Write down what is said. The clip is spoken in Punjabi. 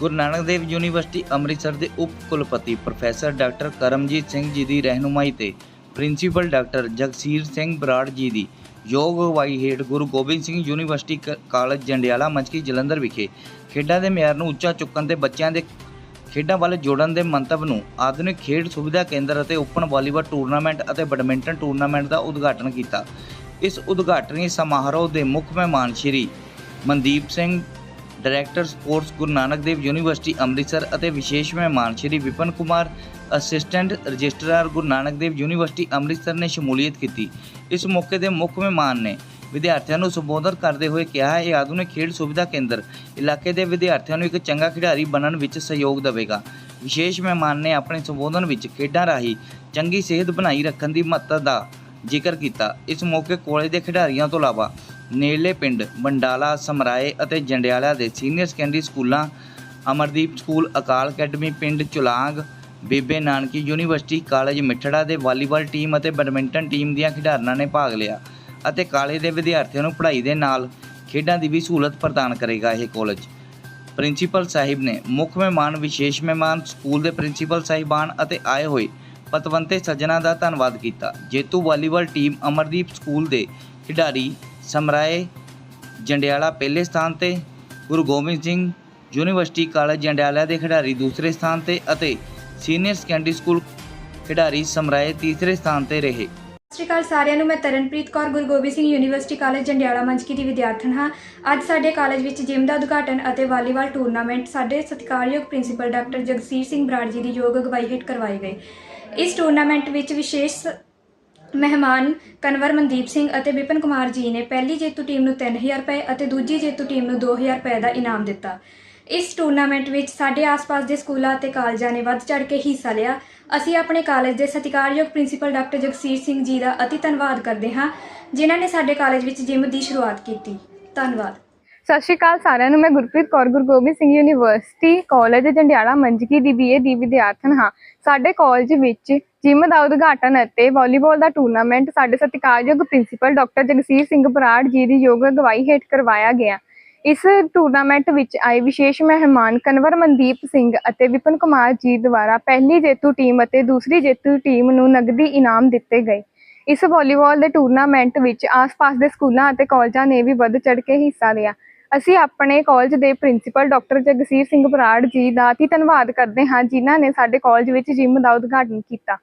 ਗੁਰੂ ਨਾਨਕ ਦੇਵ ਯੂਨੀਵਰਸਿਟੀ ਅੰਮ੍ਰਿਤਸਰ ਦੇ ਉਪ ਕੁਲਪਤੀ ਪ੍ਰੋਫੈਸਰ ਡਾਕਟਰ ਕਰਮਜੀਤ ਸਿੰਘ ਜੀ ਦੀ ਰਹਿਨੁਮਾਈ ਤੇ ਪ੍ਰਿੰਸੀਪਲ ਡਾਕਟਰ ਜਗਸੀਰ ਸਿੰਘ ਬਰਾੜ ਜੀ ਦੀ ਯੋਗ ਅਗਵਾਈ ਹੇਠ ਗੁਰੂ ਗੋਬਿੰਦ ਸਿੰਘ ਯੂਨੀਵਰਸਿਟੀ ਕ- ਕਾਲਜ ਜੰਡਿਆਲਾ ਮੰਚਕੀ ਜਲੰਧਰ ਵਿਖੇ ਖੇਡਾਂ ਦੇ ਮਿਆਰ ਨੂੰ ਉੱਚਾ ਚੁੱਕਣ ਤੇ ਬੱਚਿਆਂ ਦੇ ਖੇਡਾਂ ਵੱਲ ਜੋੜਨ ਦੇ ਮੰਤਵ ਨੂੰ ਆਧੁਨਿਕ ਖੇਡ ਸੁਵਿਧਾ ਕੇਂਦਰ ਅਤੇ ਓਪਨ ਵਾਲੀਬਾਲ ਟੂਰਨਾਮੈਂਟ ਅਤੇ ਬੈਡਮਿੰਟਨ ਟੂਰਨਾਮੈਂਟ ਦਾ ਉਦਘਾਟਨ ਕੀਤਾ। ਇਸ ਉਦਘਾਟਨੀ ਸਮਾਰੋਹ ਦੇ ਮੁੱਖ ਮਹਿਮਾਨ Shri Mandeep Singh director sports Guru Nanak Dev university Amritsar ਅਤੇ ਵਿਸ਼ੇਸ਼ ਮਹਿਮਾਨ Shri Vipan Kumar, assistant registrar Guru Nanak Dev university Amritsar ਨੇ ਸ਼ਮੂਲੀਅਤ ਕੀਤੀ। ਇਸ ਮੌਕੇ ਦੇ ਮੁੱਖ ਮਹਿਮਾਨ ਨੇ ਵਿਦਿਆਰਥੀਆਂ ਨੂੰ ਸੰਬੋਧਨ ਕਰਦੇ ਹੋਏ ਕਿਹਾ, ਇਹ ਆਧੁਨਿਕ ਖੇਡ ਸੁਵਿਧਾ ਕੇਂਦਰ ਇਲਾਕੇ ਦੇ ਵਿਦਿਆਰਥੀਆਂ ਨੂੰ ਇੱਕ ਚੰਗਾ ਖਿਡਾਰੀ ਬਣਨ ਵਿੱਚ ਸਹਿਯੋਗ ਦੇਵੇਗਾ। ਵਿਸ਼ੇਸ਼ ਮਹਿਮਾਨ ਨੇ ਆਪਣੇ ਸੰਬੋਧਨ ਵਿੱਚ ਖੇਡਾਂ ਰਾਹੀਂ ਚੰਗੀ ਸਿਹਤ ਬਣਾਈ ਰੱਖਣ ਦੀ ਮਹੱਤਤਾ ਦਾ ਜ਼ਿਕਰ ਕੀਤਾ। ਇਸ ਮੌਕੇ ਕਾਲਜ ਦੇ ਖਿਡਾਰੀਆਂ ਤੋਂ ਇਲਾਵਾ ਨੇੜਲੇ ਪਿੰਡ ਬੰਡਾਲਾ ਸਮਰਾਏ ਅਤੇ ਜੰਡਿਆਲਾ ਦੇ ਸੀਨੀਅਰ ਸੈਕੰਡਰੀ ਸਕੂਲਾਂ, ਅਮਰਦੀਪ ਸਕੂਲ, ਅਕਾਲ ਅਕੈਡਮੀ ਪਿੰਡ ਚੁਲਾਂਗ, ਬੇਬੇ ਨਾਨਕੀ ਯੂਨੀਵਰਸਿਟੀ, ਕਾਲਜ ਮਿੱਠੜਾ ਦੇ ਵਾਲੀਬਾਲ ਟੀਮ ਅਤੇ ਬੈਡਮਿੰਟਨ ਟੀਮ ਦੀਆਂ ਖਿਡਾਰਨਾਂ ਨੇ ਭਾਗ ਲਿਆ ਅਤੇ ਕਾਲਜ ਦੇ ਵਿਦਿਆਰਥੀਆਂ ਨੂੰ ਪੜ੍ਹਾਈ ਦੇ ਨਾਲ ਖੇਡਾਂ ਦੀ ਵੀ ਸਹੂਲਤ ਪ੍ਰਦਾਨ ਕਰੇਗਾ ਇਹ ਕਾਲਜ। ਪ੍ਰਿੰਸੀਪਲ ਸਾਹਿਬ ਨੇ ਮੁੱਖ ਮਹਿਮਾਨ, ਵਿਸ਼ੇਸ਼ ਮਹਿਮਾਨ, ਸਕੂਲ ਦੇ ਪ੍ਰਿੰਸੀਪਲ ਸਾਹਿਬਾਨ ਅਤੇ ਆਏ ਹੋਏ ਪਤਵੰਤੇ ਸੱਜਣਾ ਦਾ ਧੰਨਵਾਦ ਕੀਤਾ। ਜੇਤੂ ਵਾਲੀਬਾਲ ਟੀਮ ਅਮਰਦੀਪ ਸਕੂਲ ਦੇ ਖਿਡਾਰੀ ਸਮਰਾਏ ਜੰਡਿਆਲਾ ਪਹਿਲੇ ਸਥਾਨ ਤੇ, ਗੁਰੂ ਗੋਬਿੰਦ ਸਿੰਘ ਯੂਨੀਵਰਸਿਟੀ ਕਾਲਜ ਜੰਡਿਆਲਾ ਦੇ ਖਿਡਾਰੀ ਦੂਸਰੇ ਸਥਾਨ ਤੇ ਅਤੇ ਸੀਨੀਅਰ ਸੈਕੰਡਰੀ ਸਕੂਲ ਖਿਡਾਰੀ ਸਮਰਾਏ ਤੀਸਰੇ ਸਥਾਨ ਤੇ ਰਹੇ। ਸਤਿ ਸ਼੍ਰੀ ਅਕਾਲ ਸਾਰਿਆਂ ਨੂੰ, ਮੈਂ ਤਰਨਪ੍ਰੀਤ ਕੌਰ, ਗੁਰੂ ਗੋਬਿੰਦ ਸਿੰਘ ਯੂਨੀਵਰਸਿਟੀ ਕਾਲਜ ਜੰਡਿਆਲਾ ਮੰਚਕੀ ਦੀ ਵਿਦਿਆਰਥਣ ਹਾਂ। ਅੱਜ ਸਾਡੇ ਕਾਲਜ ਵਿੱਚ ਜਿਮ ਦਾ ਉਦਘਾਟਨ ਅਤੇ ਵਾਲੀਬਾਲ ਟੂਰਨਾਮੈਂਟ ਸਾਡੇ ਸਤਿਕਾਰਯੋਗ ਪ੍ਰਿੰਸੀਪਲ ਡਾਕਟਰ ਜਗਸੀਰ ਸਿੰਘ ਬਰਾੜ ਜੀ ਦੀ ਯੋਗ ਅਗਵਾਈ ਹੇਠ ਕਰਵਾਏ ਗਏ। ਇਸ ਟੂਰਨਾਮੈਂਟ ਵਿੱਚ ਵਿਸ਼ੇਸ਼ ਮਹਿਮਾਨ ਕਨਵਰ ਮਨਦੀਪ ਸਿੰਘ ਅਤੇ ਵਿਪਨ ਕੁਮਾਰ ਜੀ ਨੇ ਪਹਿਲੀ ਜੇਤੂ ਟੀਮ ਨੂੰ 3000 ਰੁਪਏ ਅਤੇ ਦੂਜੀ ਜੇਤੂ ਟੀਮ ਨੂੰ 2000 ਰੁਪਏ ਦਾ ਇਨਾਮ ਦਿੱਤਾ। ਇਸ ਟੂਰਨਾਮੈਂਟ ਵਿੱਚ ਸਾਡੇ ਆਸ-ਪਾਸ ਦੇ ਸਕੂਲਾਂ ਅਤੇ ਕਾਲਜਾਂ ਨੇ ਵੱਧ ਚੜ੍ਹ ਕੇ ਹਿੱਸਾ ਲਿਆ। ਅਸੀਂ ਆਪਣੇ ਕਾਲਜ ਦੇ ਸਤਿਕਾਰਯੋਗ ਪ੍ਰਿੰਸੀਪਲ ਡਾਕਟਰ ਜਗਸੀਰ ਸਿੰਘ ਜੀ ਦਾ ਅਤੀ ਧੰਨਵਾਦ ਕਰਦੇ ਹਾਂ, ਜਿਨ੍ਹਾਂ ਨੇ ਸਾਡੇ ਕਾਲਜ ਵਿੱਚ ਜਿਮ ਦੀ ਸ਼ੁਰੂਆਤ ਕੀਤੀ। ਧੰਨਵਾਦ। ਸਤਿ ਸ਼੍ਰੀ ਅਕਾਲ ਸਾਰਿਆਂ ਨੂੰ, ਮੈਂ ਗੁਰਪ੍ਰੀਤ ਕੌਰ, ਗੁਰੂ ਗੋਬਿੰਦ ਸਿੰਘ ਯੂਨੀਵਰਸਿਟੀ ਕਾਲਜ ਜੰਡਿਆਲਾ ਮੰਜਕੀ ਦੀ ਬੀਏ ਦੀ ਵਿਦਿਆਰਥਣ ਹਾਂ। ਸਾਡੇ ਕਾਲਜ ਵਿੱਚ ਜਿਮ ਦਾ ਉਦਘਾਟਨ ਅਤੇ ਵਾਲੀਬਾਲ ਦਾ ਟੂਰਨਾਮੈਂਟ ਸਾਡੇ ਸਤਿਕਾਰਯੋਗ ਪ੍ਰਿੰਸੀਪਲ ਡਾਕਟਰ ਜਗਸੀਰ ਸਿੰਘ ਬਰਾੜ ਜੀ ਦੀ ਯੋਗ ਅਗਵਾਈ ਹੇਠ ਕਰਵਾਇਆ ਗਿਆ। ਇਸ ਟੂਰਨਾਮੈਂਟ ਵਿੱਚ ਆਏ ਵਿਸ਼ੇਸ਼ ਮਹਿਮਾਨ ਕਨਵਰ ਮਨਦੀਪ ਸਿੰਘ ਅਤੇ ਵਿਪਨ ਕੁਮਾਰ ਜੀ ਦੁਆਰਾ ਪਹਿਲੀ ਜੇਤੂ ਟੀਮ ਅਤੇ ਦੂਸਰੀ ਜੇਤੂ ਟੀਮ ਨੂੰ ਨਗਦੀ ਇਨਾਮ ਦਿੱਤੇ ਗਏ। ਇਸ ਵਾਲੀਬਾਲ ਦੇ ਟੂਰਨਾਮੈਂਟ ਵਿੱਚ ਆਸ-ਪਾਸ ਦੇ ਸਕੂਲਾਂ ਅਤੇ ਕਾਲਜਾਂ ਨੇ ਵੀ ਵੱਧ ਚੜ੍ਹ ਕੇ ਹਿੱਸਾ ਲਿਆ। ਅਸੀਂ ਆਪਣੇ ਕਾਲਜ ਦੇ ਪ੍ਰਿੰਸੀਪਲ ਡਾਕਟਰ ਜਗਸੀਰ ਸਿੰਘ ਬਰਾੜ ਜੀ ਦਾ ਅਤੀ ਧੰਨਵਾਦ ਕਰਦੇ ਹਾਂ, ਜਿਨ੍ਹਾਂ ਨੇ ਸਾਡੇ ਕਾਲਜ ਵਿੱਚ ਜਿਮ ਦਾ ਉਦਘਾਟਨ ਕੀਤਾ।